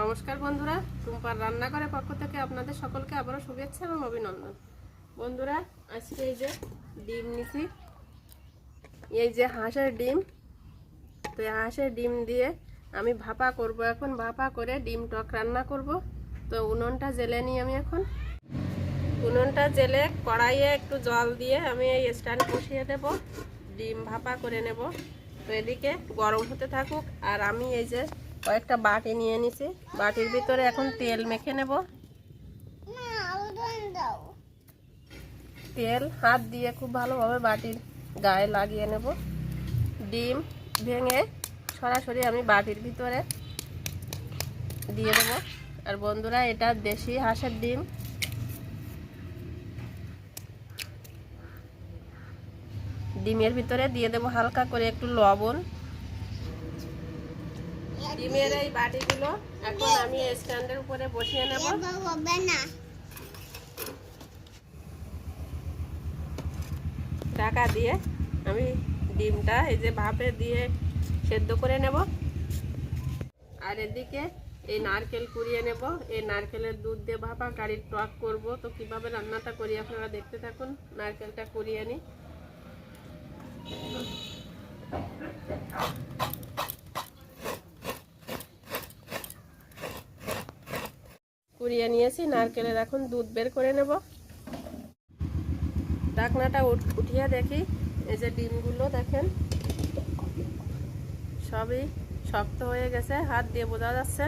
নমস্কার বন্ধুরা, টুম্পার রান্নাঘরের পক্ষ থেকে আপনাদের সকলকে আবারও শুভেচ্ছা এবং অভিনন্দন। বন্ধুরা, আজকে এই যে ডিম নিছি, এই যে হাঁসের ডিম, তো এই হাঁসের ডিম দিয়ে আমি ভাপা করব এখন, ভাপা করে ডিম টক রান্না করব। তো উনুনটা জেলে নিই আমি এখন। উনুনটা জেলে কড়াইয়ে একটু জল দিয়ে আমি এই স্ট্যান্ড বসিয়ে দেব, ডিম ভাপা করে নেব। তো এদিকে গরম হতে থাকুক, আর আমি এই যে কয়েকটা বাটি নিয়ে নিছি। বাটির ভিতরে এখন তেল মেখে নেব। তেল হাত দিয়ে খুব ভালোভাবে বাটির গায়ে লাগিয়ে নেব। ডিম ভেঙে সরাসরি আমি বাটির ভিতরে দিয়ে দেবো। আর বন্ধুরা এটা দেশি হাঁসের ডিম। ডিমের ভিতরে দিয়ে দেবো হালকা করে একটু লবণ। ডিমের এই বাটিগুলো এখন আমি স্ট্যান্ডের উপরে বসিয়ে নেব। ঢাকা দিয়ে আমি ডিমটা এই যে ভাপে দিয়ে সেদ্ধ করে নেব। আর এদিকে এই নারকেল কুড়িয়ে নেব। এই নারকেলের দুধ দিয়ে ভাপা গাড়ির টক করব। তো কীভাবে রান্নাটা করি আপনারা দেখতে থাকুন। নারকেলটা কুড়িয়ে নিই কুড়িয়ে নিয়েছি, নারকেলের এখন দুধ বের করে নেব। ডাকনাটা উঠ- উঠিয়ে দেখি, এই যে ডিমগুলো দেখেন। সবই শক্ত হয়ে গেছে, হাত দিয়ে বোঝা যাচ্ছে।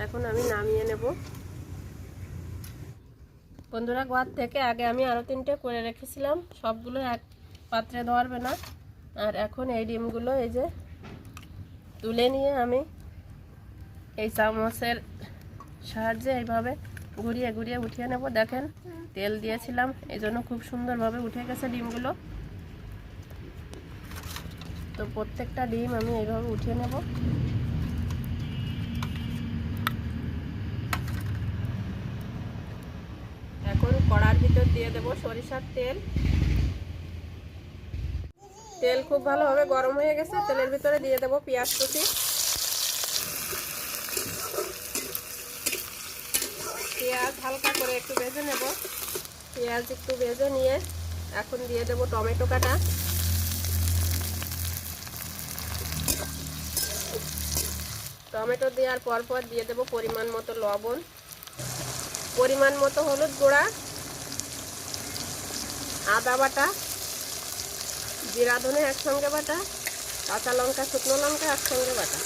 এখন আমি নামিয়ে নেব। বন্ধুরা, গোয়ার থেকে আগে আমি আরও তিনটে করে রেখেছিলাম, সবগুলো এক পাত্রে ধরবে না। আর এখন এই ডিমগুলো এই যে তুলে নিয়ে আমি এই চামচের সাহায্যে এইভাবে ঘুরিয়ে ঘুরিয়ে উঠিয়ে নেব। দেখেন, তেল দিয়েছিলাম এই জন্য খুব সুন্দরভাবে উঠে গেছে ডিমগুলো। তো প্রত্যেকটা ডিম আমি এইভাবে উঠিয়ে নেব। এখন কড়ার ভিতর দিয়ে দেব সরিষার তেল। তেল খুব ভালোভাবে গরম হয়ে গেছে, তেলের ভিতরে দিয়ে দেব পেঁয়াজ কুচি। পেঁয়াজ হালকা করে একটু ভেজে নেব। পেঁয়াজ একটু ভেজে নিয়ে এখন দিয়ে দেব টমেটো কাটা। টমেটো দেওয়ার পর পর দিয়ে দেব পরিমাণ মতো লবণ। পরিমাণ মতো হলুদ গুঁড়া, আদা বাটা, জিরা ধনে একসঙ্গে বাটা, কাঁচা লঙ্কা, শুকনো লঙ্কা একসঙ্গে বাটা।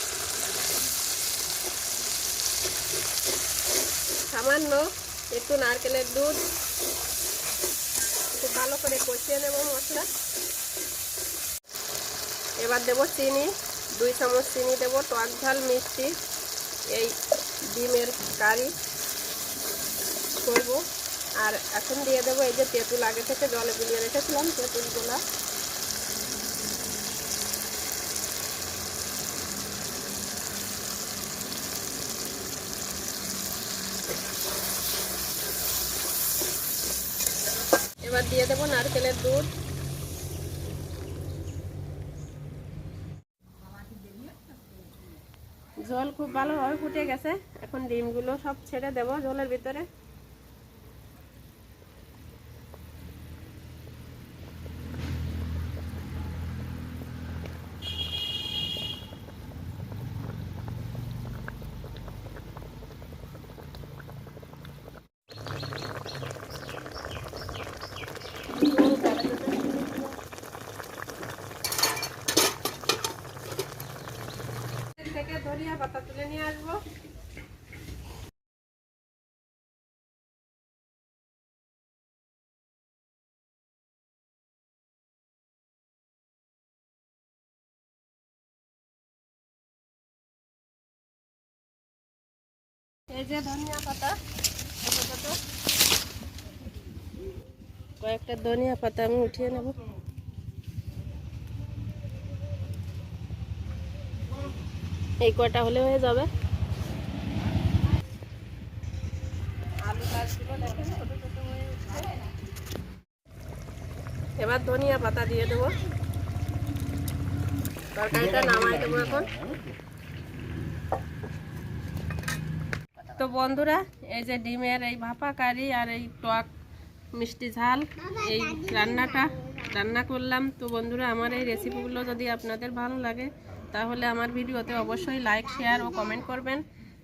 সামান্য একটু নারকেলের দুধ। খুব ভালো করে কষিয়ে নেব মশলা। এবার দেব চিনি, দুই চামচ চিনি দেব, টক ঝাল, মিষ্টি, এই ডিমের কারি করব। আর এখন দিয়ে দেবো এই যে তেঁতুল, আগে থেকে জলে গুলিয়ে রেখেছিলাম তেঁতুলগুলা। এবার দিয়ে দেবো নারকেলের দুধ। জল খুব ভালোভাবে ফুটে গেছে। এখন ডিমগুলো সব ছেড়ে দেবো জলের ভিতরে। থেকে ধনিয়া পাতা তুলে নিয়ে আসব। এই যে ধনিয়া পাতা। কয়েকটা ধনিয়া পাতা আমি উঠিয়ে নেব। এই কটা হলে হয়ে যাবে। এবার ধনিয়া পাতা দিয়ে দেবো। তরকারিটা নামাই দেবো এখন। তো বন্ধুরা, এই যে ডিমের এই ভাপা কারি আর এই টক মিষ্টি ঝাল, এই রান্নাটা রান্না করলাম। তো বন্ধুরা, আমার এই রেসিপিগুলো যদি আপনাদের ভালো লাগে তাহলে আমার ভিডিওতে অবশ্যই লাইক শেয়ার ও কমেন্ট করবেন।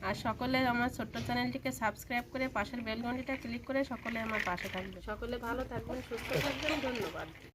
আর সকলে আমার ছোট্ট চ্যানেলটিকে সাবস্ক্রাইব করে পাশের বেলঘণ্টিটা ক্লিক করে সকলে আমার পাশে থাকবে সকলে ভালো থাকবেন, সুস্থ থাকবেন, ধন্যবাদ।